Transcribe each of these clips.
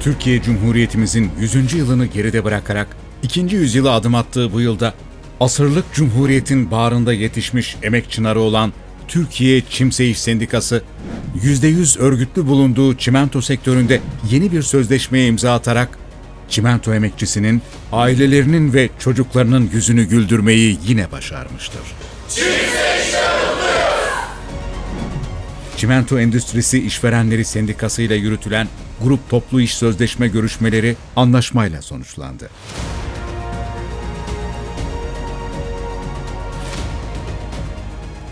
Türkiye Cumhuriyetimizin 100. yılını geride bırakarak ikinci yüzyıla adım attığı bu yılda asırlık Cumhuriyet'in bağrında yetişmiş emek çınarı olan Türkiye Çimse İş Sendikası, %100 örgütlü bulunduğu çimento sektöründe yeni bir sözleşmeye imza atarak çimento emekçisinin, ailelerinin ve çocuklarının yüzünü güldürmeyi yine başarmıştır. Çimento Endüstrisi İşverenleri Sendikası ile yürütülen grup toplu iş sözleşme görüşmeleri anlaşmayla sonuçlandı.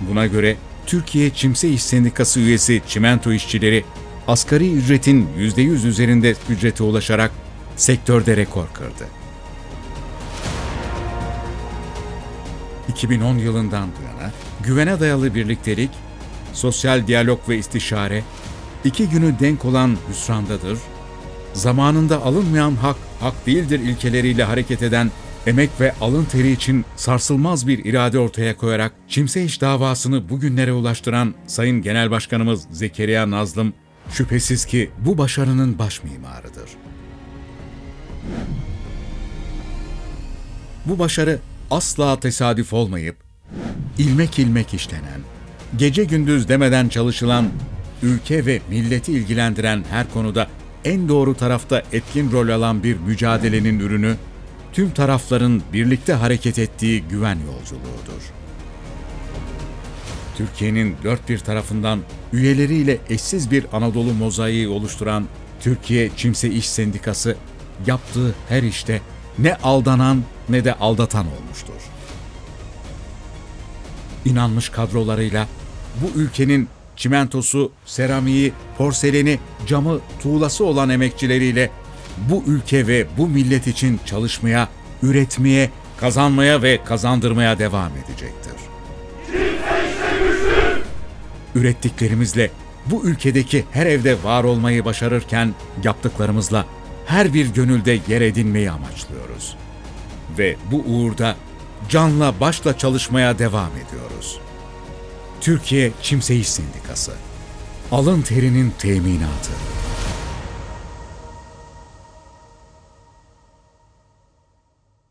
Buna göre Türkiye Çimse İş Sendikası üyesi çimento işçileri asgari ücretin %100 üzerinde ücrete ulaşarak sektörde rekor kırdı. 2010 yılından bu yana güvene dayalı birliktelik, sosyal diyalog ve istişare, iki günü denk olan hüsrandadır, zamanında alınmayan hak, hak değildir ilkeleriyle hareket eden emek ve alın teri için sarsılmaz bir irade ortaya koyarak Çimse İş davasını bugünlere ulaştıran Sayın Genel Başkanımız Zekeriya Nazlım, şüphesiz ki bu başarının baş mimarıdır. Bu başarı asla tesadüf olmayıp, ilmek ilmek işlenen, gece gündüz demeden çalışılan, ülke ve milleti ilgilendiren her konuda en doğru tarafta etkin rol alan bir mücadelenin ürünü, tüm tarafların birlikte hareket ettiği güven yolculuğudur. Türkiye'nin dört bir tarafından üyeleriyle eşsiz bir Anadolu mozaiği oluşturan Türkiye Çimse İş Sendikası yaptığı her işte ne aldanan ne de aldatan olmuştur. İnanmış kadrolarıyla bu ülkenin çimentosu, seramiği, porseleni, camı, tuğlası olan emekçileriyle bu ülke ve bu millet için çalışmaya, üretmeye, kazanmaya ve kazandırmaya devam edecektir. Ürettiklerimizle bu ülkedeki her evde var olmayı başarırken yaptıklarımızla her bir gönülde yer edinmeyi amaçlıyoruz. Ve bu uğurda canla başla çalışmaya devam ediyoruz. Türkiye Çimse İş Sendikası Alın terinin teminatı.